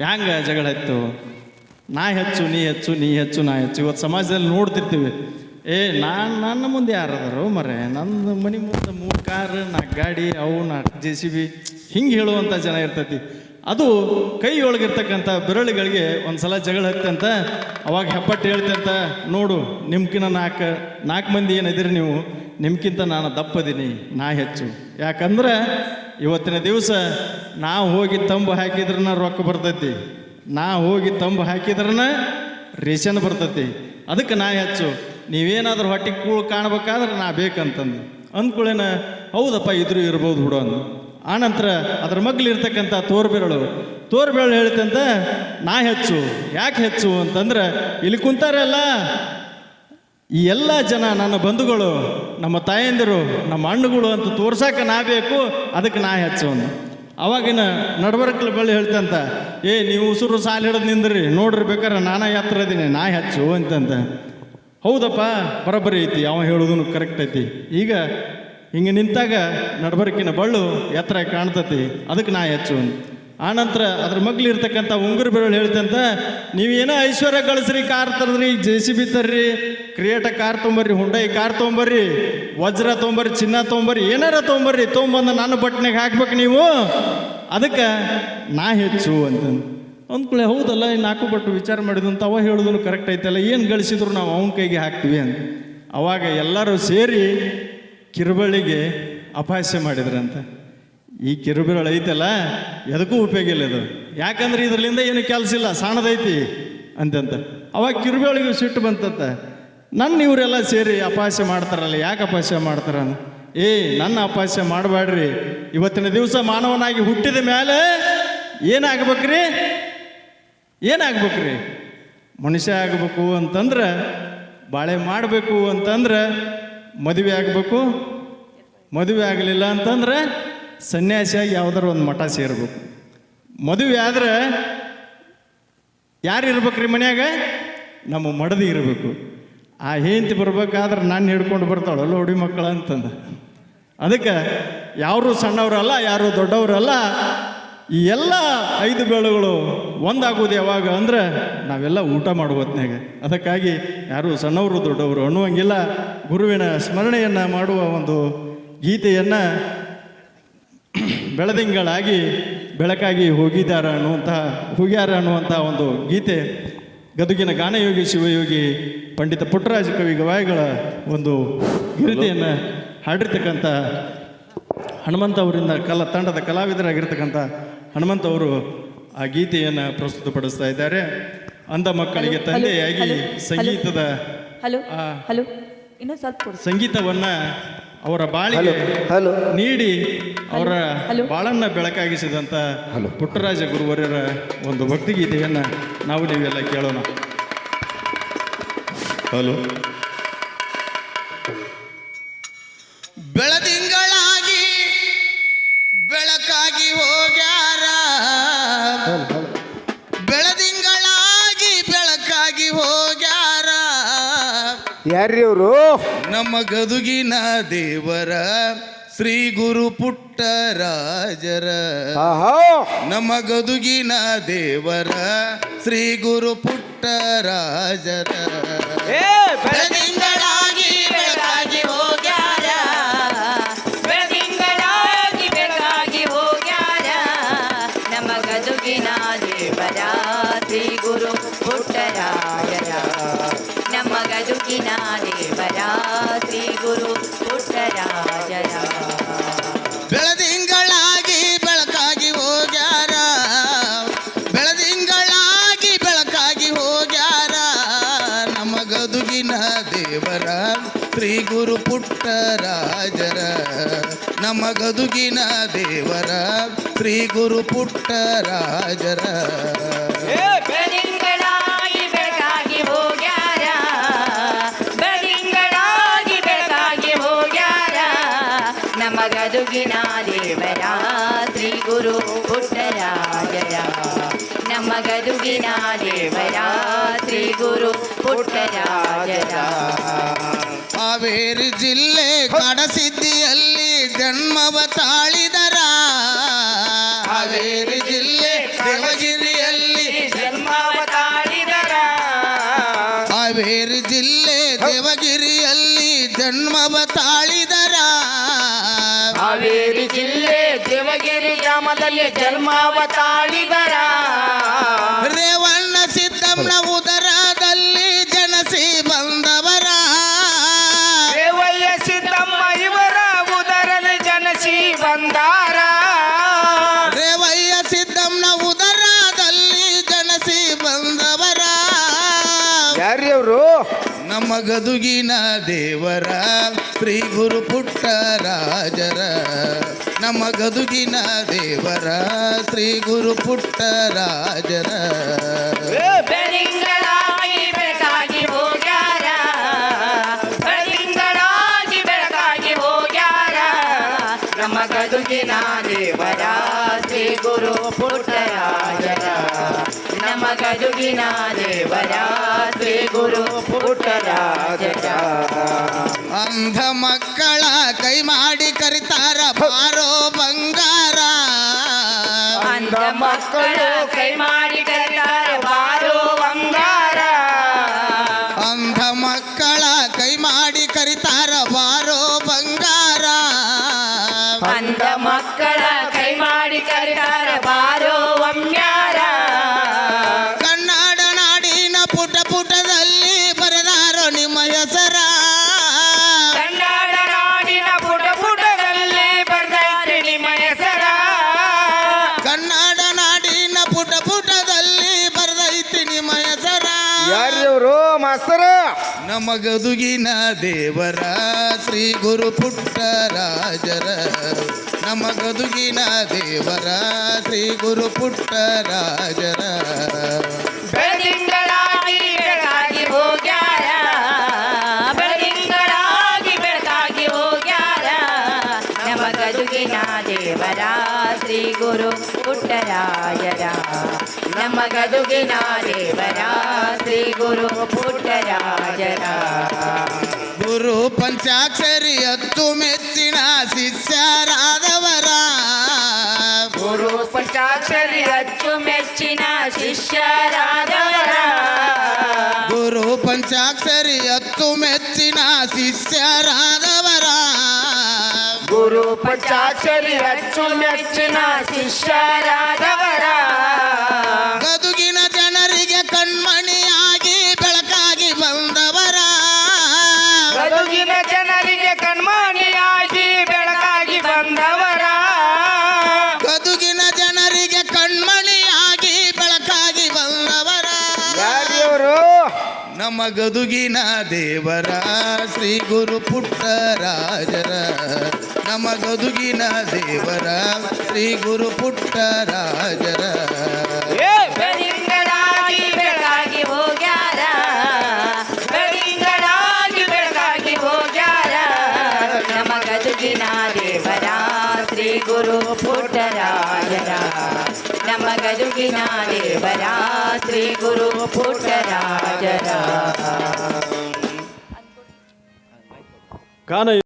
ಹ್ಯಾಂಗ ಜಗಳ ಇತ್ತು? ನಾ ಹೆಚ್ಚು, ನೀ ಹೆಚ್ಚು ನೀ ಹೆಚ್ಚು, ನಾ ಹೆಚ್ಚು. ಇವತ್ತು ಸಮಾಜದಲ್ಲಿ ನೋಡ್ತಿರ್ತೀವಿ. ಏ, ನಾನು, ನನ್ನ ಮುಂದೆ ಯಾರದಾರು ಮರೆ ನನ್ನ ಮನೆ ಮುಂದೆ ಮೂರು ಕಾರ್ ನಾಲ್ಕು ಗಾಡಿ, ಅವು ನಾಲ್ಕು ಜೆ ಸಿ ಬಿ, ಹಿಂಗೆ ಹೇಳುವಂಥ ಜನ ಇರ್ತೈತಿ. ಅದು ಕೈ ಒಳಗಿರ್ತಕ್ಕಂಥ ಬೆರಳುಗಳಿಗೆ ಒಂದು ಸಲ ಜಗಳ ಹತ್ತಂತ, ಅವಾಗ ಹೆಪ್ಪಟ್ಟು ಹೇಳ್ತಂತ, ನೋಡು ನಿಮ್ಕಿನ ನಾಲ್ಕು ನಾಲ್ಕು ಮಂದಿ ಏನಿದ್ರಿ ನೀವು ನಿಮ್ಗಿಂತ ನಾನು ದಪ್ಪದೀನಿ ನಾ ಹೆಚ್ಚು. ಯಾಕಂದ್ರೆ ಇವತ್ತಿನ ದಿವಸ ನಾ ಹೋಗಿ ತಂಬು ಹಾಕಿದ್ರನ ರೊಕ್ಕ ಬರ್ತೈತಿ. ನಾ ಹೋಗಿ ತಂಬು ಹಾಕಿದ್ರನ ರೇಷನ್ ಬರ್ತೈತಿ. ಅದಕ್ಕೆ ನಾ ಹೆಚ್ಚು. ನೀವೇನಾದ್ರೂ ಹೊಟ್ಟೆ ಕೂಳು ಕಾಣ್ಬೇಕಾದ್ರೆ ನಾ ಬೇಕಂತಂದು. ಅಂದ್ಕೊಳ್ಳೇನ ಹೌದಪ್ಪ, ಇದ್ರು ಇರ್ಬೋದು ಬಿಡು ಅಂದು. ಆನಂತರ ಅದ್ರ ಮಗ್ಲಿರ್ತಕ್ಕಂಥ ತೋರ್ಬೆರಳು. ತೋರ್ಬೆರಳು ಹೇಳ್ತಂತ, ನಾ ಹೆಚ್ಚು. ಯಾಕೆ ಹೆಚ್ಚು ಅಂತಂದ್ರೆ, ಇಲ್ಲಿ ಕುಂತಾರಲ್ಲ ಈ ಎಲ್ಲ ಜನ ನನ್ನ ಬಂಧುಗಳು, ನಮ್ಮ ತಾಯಂದಿರು, ನಮ್ಮ ಹಣ್ಣುಗಳು ಅಂತ ತೋರ್ಸಕ್ಕೆ ನಾ ಬೇಕು, ಅದಕ್ಕೆ ನಾ ಹೆಚ್ಚೋನು ಅವಾಗಿನ ನಡವರ್ಕಲ್ ಬಳಿ ಹೇಳ್ತಂತ, ಏ, ನೀವು ಉಸಿರು ಸಾಲ ಹಿಡಿದು ನಿಂದ್ರಿ, ನೋಡ್ರಿ ಬೇಕಾರೆ ನಾನಾ ಯಾತ್ರ ಇದೀನಿ, ನಾ ಹೆಚ್ಚು, ಅಂತಂತ. ಹೌದಪ್ಪ, ಬರೋಬ್ಬರಿ ಐತಿ, ಅವ ಹೇಳೋದನ್ನು ಕರೆಕ್ಟ್ ಐತಿ. ಈಗ ಹಿಂಗೆ ನಿಂತಾಗ ನಡಬರ್ಕಿನ ಬಳ್ಳು ಎತ್ತರ ಕಾಣ್ತತಿ, ಅದಕ್ಕೆ ನಾ ಹೆಚ್ಚು. ಆನಂತರ ಅದ್ರ ಮಗ್ಲು ಇರ್ತಕ್ಕಂಥ ಉಂಗುರು ಬೆರಳು ಹೇಳ್ತಂತ ನೀವೇನೋ ಐಶ್ವರ್ಯ ಗಳಿಸ್ರಿ, ಕಾರ್ ತರದ್ರಿ ಜೆ ಸಿ ಬಿ ತರ್ರಿ ಕ್ರಿಯೇಟ ಕಾರ್ ತೊಂಬರ್ರಿ ಹುಂಡೈ ಕಾರ್ ತೊಂಬರ್ರಿ, ವಜ್ರ ತೊಂಬರ್ರಿ, ಚಿನ್ನ ತೊಂಬರ್ರಿ, ಏನಾರ ತೊಂಬರ್ರಿ, ತೊಂಬಂದ ನನ್ನ ಬಟ್ನೆಗೆ ಹಾಕ್ಬೇಕು ನೀವು. ಅದಕ್ಕೆ ನಾ ಹೆಚ್ಚು ಅಂತಂದು. ಅಂದ್ಕೊಳ್ಳಿ ಹೌದಲ್ಲ ನಾಲ್ಕು ಬಟ್ಟು ವಿಚಾರ ಮಾಡಿದಂತ ಅವ ಹೇಳೋದು ಕರೆಕ್ಟ್ ಐತಲ್ಲ, ಏನು ಗಳಿಸಿದ್ರು ನಾವು ಅವನ ಕೈಗೆ ಹಾಕ್ತೀವಿ ಅಂತ. ಅವಾಗ ಎಲ್ಲರೂ ಸೇರಿ ಕಿರುಬಳ್ಳಿಗೆ ಅಪಹಾಸ್ಯ ಮಾಡಿದ್ರಂತ. ಈ ಕಿರುಬಿರಳು ಐತಲ್ಲ? ಎದಕ್ಕೂ ಉಪಯೋಗ ಇಲ್ಲ ಇದು. ಯಾಕಂದ್ರೆ ಇದರಲ್ಲಿಂದ ಏನು ಕೆಲಸ ಇಲ್ಲ ಸಣ್ಣದೈತಿ ಅಂತಂತ. ಅವಾಗ ಕಿರುಬೆಳಿಗೆ ಸಿಟ್ಟು ಬಂತಂತ. ನನ್ನ ಇವರೆಲ್ಲ ಸೇರಿ ಅಪಹಾಸ್ಯ ಮಾಡ್ತಾರಲ್ಲ, ಯಾಕೆ ಅಪಹಾಸ್ಯ ಮಾಡ್ತಾರ ಏ, ನನ್ನ ಅಪಹಾಸ್ಯ ಮಾಡಬೇಡ್ರಿ ಇವತ್ತಿನ ದಿವಸ ಮಾನವನಾಗಿ ಹುಟ್ಟಿದ ಮೇಲೆ ಏನಾಗ್ಬೇಕ್ರಿ? ಏನಾಗ್ಬೇಕ್ರಿ? ಮನುಷ್ಯ ಆಗಬೇಕು ಅಂತಂದ್ರೆ, ಬಾಳೆ ಮಾಡಬೇಕು ಅಂತಂದ್ರೆ, ಮದುವೆ ಆಗಬೇಕು, ಮದುವೆ ಆಗಲಿಲ್ಲ ಅಂತಂದ್ರೆ ಸನ್ಯಾಸಿಯಾಗಿ ಯಾವ್ದಾರ ಒಂದು ಮಠ ಸೇರಬೇಕು. ಮದುವೆ ಆದ್ರೆ ಯಾರು ಇರ್ಬೇಕ್ರಿ ಮನ್ಯಾಗ? ನಮ್ಮ ಮಡದಿ ಇರಬೇಕು. ಆ ಹೆಂಡತಿ ಬರ್ಬೇಕಾದ್ರೆ ನಾನು ಹಿಡ್ಕೊಂಡು ಬರ್ತಾಳಲ್ಲ ಹುಡಿ ಮಕ್ಕಳ ಅಂತಂದ. ಅದಕ್ಕೆ ಯಾರು ಸಣ್ಣವರಲ್ಲ, ಯಾರು ದೊಡ್ಡವರಲ್ಲ, ಈ ಎಲ್ಲ ಐದು ಬೇಳುಗಳು ಒಂದಾಗೋದು ಯಾವಾಗ ಅಂದ್ರೆ ನಾವೆಲ್ಲ ಊಟ ಮಾಡುವ ಹೊತ್ನ್ಯಾಗ. ಅದಕ್ಕಾಗಿ ಯಾರು ಸಣ್ಣವರು ದೊಡ್ಡವರು ಅನ್ನುವಂಗಿಲ್ಲ, ಗುರುವಿನ ಸ್ಮರಣೆಯನ್ನು ಮಾಡುವ ಒಂದು ಗೀತೆಯನ್ನು ಬೆಳದಿಂಗಳಾಗಿ ಬೆಳಕಾಗಿ ಹೋಗಿದಾರ ಅನ್ನುವಂತಹ ಹೋಗ್ಯಾರ ಅನ್ನುವಂತಹ ಒಂದು ಗೀತೆ ಗದುಗಿನ ಗಾನಯೋಗಿ ಶಿವಯೋಗಿ ಪಂಡಿತ ಪುಟ್ಟರಾಜ ಕವಿ ಗವಾಯಿಗಳ ಒಂದು ಗೀತೆಯನ್ನು ಹಾಡಿರ್ತಕ್ಕಂಥ ಹನುಮಂತ ಅವರಿಂದ ಕಲ ತಂಡದ ಕಲಾವಿದರಾಗಿರ್ತಕ್ಕಂಥ ಹನುಮಂತ ಅವರು ಆ ಗೀತೆಯನ್ನು ಪ್ರಸ್ತುತಪಡಿಸ್ತಾ ಇದ್ದಾರೆ ಅಂಧ ಮಕ್ಕಳಿಗೆ ತಂದೆಯಾಗಿ ಸಂಗೀತದ ಹಲೋ. ಹಲೋ ಇನ್ನೊಂದು ಸ್ವಲ್ಪ ಸಂಗೀತವನ್ನ ಅವರ ಬಾಳಿಗೆ ಹಲೋ ನೀಡಿ ಅವರ. ಬಾಳನ್ನ ಬೆಳಕಾಗಿಸಿದಂಥ ಹಲೋ. ಪುಟ್ಟರಾಜ ಗುರುವರ್ಯರ ಒಂದು ಭಕ್ತಿಗೀತೆಯನ್ನು ನಾವು ನೀವೆಲ್ಲ ಕೇಳೋಣ ಹಲೋ ಯಾರ್ರಿ ಅವರು? ನಮ್ಮ ಗದುಗಿನ ದೇವರ ಶ್ರೀ ಗುರು ಪುಟ್ಟರಾಜರ ಆಹಾ. ನಮ್ಮ ಗದುಗಿನ ದೇವರ ಶ್ರೀ ಗುರು ಪುಟ್ಟರಾಜರ ಬೆಳದಿಂಗಳಾಗಿ ಬೆಳಕಾಗಿ ಹೋಗ್ಯಾರ. ಬೆಳದಿಂಗಳಾಗಿ ಬೆಳಗಾಗಿ ಹೋಗ್ಯಾರ. ನಮ್ಮ ಗದುಗಿನ ದೇವರ ಶ್ರೀ ಗುರು ಪುಟ್ಟರಾಯರ ಗದುಗಿನ ದೇವರ ಶ್ರೀ ಗುರು ಪುಟ್ಟರಾಜರ. ಬೆಳದಿಂಗಳಾಗಿ ಬೆಳಕಾಗಿ ಹೋಗ್ಯಾರ. ಬೆಳದಿಂಗಳಾಗಿ ಬೆಳಕಾಗಿ ಹೋಗ್ಯಾರ. ನಮ್ಮ ಗದುಗಿನ ದೇವರ ಶ್ರೀ ಗುರು ಪುಟ್ಟರಾಜರ. ನಮ್ಮ ಗದುಗಿನ ದೇವರ ಶ್ರೀ ಗುರು ಪುಟ್ಟರಾಜರ. ನಮಗದುಗಿನ ದೇವರ ಶ್ರೀ ಗುರು ಪುಟ್ಟರಾಜರ ನಮಗದುಗಿನ ದೇವರ ಶ್ರೀ ಗುರು ಪುಟ್ಟರಾಜರ ಹಾವೇರಿ ಜಿಲ್ಲೆ ಕಡಸಿದ್ದಿಯಲ್ಲಿ ಜನ್ಮವ ತಾಳಿದರ. ಹಾವೇರಿ ಜಿಲ್ಲೆ ದೇವಗಿರಿಯಲ್ಲಿ ಜನ್ಮವ ತಾಳಿದರ. ಹಾವೇರಿ ಜಿಲ್ಲೆ ದೇವಗಿರಿಯಲ್ಲಿ ಜನ್ಮವ ತಾಳಿದರ. ದೇವಗಿರಿ ಗ್ರಾಮದಲ್ಲಿ ಜನ್ಮಾವ ತಾಳಿದರ ರೇವಣ್ಣ ಸಿದ್ದಮ್ಮನ ಉದರದಲ್ಲಿ ಜನಸಿ ಬಂದವರ. ರೇವಯ್ಯ ಸಿದ್ದಮ್ಮ ಇವರ ಉದರಲ್ಲಿ ಜನಸಿ ಬಂದಾರ. ರೇವಯ್ಯ ಸಿದ್ದಮ್ಮನ ಉದರದಲ್ಲಿ ಜನಸಿ ಬಂದವರ. ಯಾರ್ಯವರು ನಮ್ಮ ಗದುಗಿನ ದೇವರ. ಶ್ರೀ ಗುರು ಪುಟ್ಟರಾಜರ ನಮ್ಮ ಗದುಗಿನ ದೇವರ ಶ್ರೀ ಗುರು ಪುಟ್ಟರಾಜರ ನಮ್ಮ ಗದುಗಿನ ದೇವರ ಶ್ರೀ ಗುರು ಪುಟ್ಟರಾಜರ ನಮ್ಮ ಗದುಗಿನ ದೇವರ ಶ್ರೀ ಗುರು ಪುಟ್ಟರಾಜ ಅಂಧ ಮಕ್ಕಳ ಕೈ ಮಾಡಿ ಕರಿತಾರ ಬಾರೋ ಬಂಗಾರ. ಅಂಧ ಮಕ್ಕಳ ಕೈ ಮಾಡಿ ಕರಿತಾರ ಬಾರೋ ಬಂಗಾರ. ಅಂಧ ಮಕ್ಕಳ ಕೈ ಮಾಡಿ ಕರಿತಾರ ಬಾರೋ ಬಂಗಾರ. ಅಂಧ ಮಕ್ಕಳ ಪುಟ ಬರ್ದೈತಿ ನಿಮ್ಮ ಹೆಸರ. ಯಾರ್ಯವರು ಅವರು ಮಾಸ್ತರ ನಮಗದುಗಿನ ಗದುಗಿನ ದೇವರ ಶ್ರೀ ಗುರು ಪುಟ್ಟರಾಜರ ನಮಗದುಗಿನ ಗದುಗಿನ ದೇವರ ಶ್ರೀ ಗುರು ಪುಟ್ಟರಾಜರ ಬೆಳದಿಂಗಳಾಗಿ ಹೋಗ್ಯಾರ. ಹೋಗ್ಯಾರ. ದೇವರ ಶ್ರೀ ಗುರು ಪುಟ್ಟರಾಜರ ನಮ್ಮ ಗದುಗಿನ ದೇವರ ಶ್ರೀ ಗುರು ಪುಟ್ಟರಾಜರ. ಗುರು ಪಂಚಾಕ್ಷರಿ ಹತ್ತು ಮೆಚ್ಚಿನ ಶಿಷ್ಯರಾದವರ. ಗುರು ಪಂಚಾಕ್ಷರಿ ಹತ್ತು ಮೆಚ್ಚಿನ ಶಿಷ್ಯರಾದವರ. ಗುರು ಪಂಚಾಕ್ಷರಿ ಹತ್ತು ಮೆಚ್ಚಿನ ಶಿಷ್ಯರಾದವರ. ಗುರು ಪಂಚಾಕ್ಷರಿ ಹತ್ತು ಮೆಚ್ಚಿನ ಶಿಷ್ಯರಾದವರ. ಗದುಗಿನ ಜನರಿಗೆ ಕಣ್ಮಣಿಯಾಗಿ ಬೆಳಕಾಗಿ ಬಂದವರ. ಗದುಗಿನ ಜನರಿಗೆ ಕಣ್ಮಣಿಯಾಗಿ ಬೆಳಕಾಗಿ ಬಂದವರ. ಗದುಗಿನ ಜನರಿಗೆ ಕಣ್ಮಣಿಯಾಗಿ ಬೆಳಕಾಗಿ ಬಂದವರ. ಯಾರ್ಯವರು ನಮ್ಮ ಗದುಗಿನ ದೇವರ ಶ್ರೀ ಗುರು ಪುಟ್ಟರಾಜರ. ನಮ್ಮ ಗದುಗಿನ ದೇವರ ಶ್ರೀ ಗುರು ಪುಟ್ಟರಾಜರ. ನಮ್ಮ ಗದುಗಿನ ದೇವರ ಶ್ರೀ ಗುರು ಪುಟ್ಟರಾಜರ ನಮ್ಮ ಗದುಗಿನ ದೇವರ ಶ್ರೀ ಗುರು ಪುಟ್ಟರಾಜರ ಕಾನ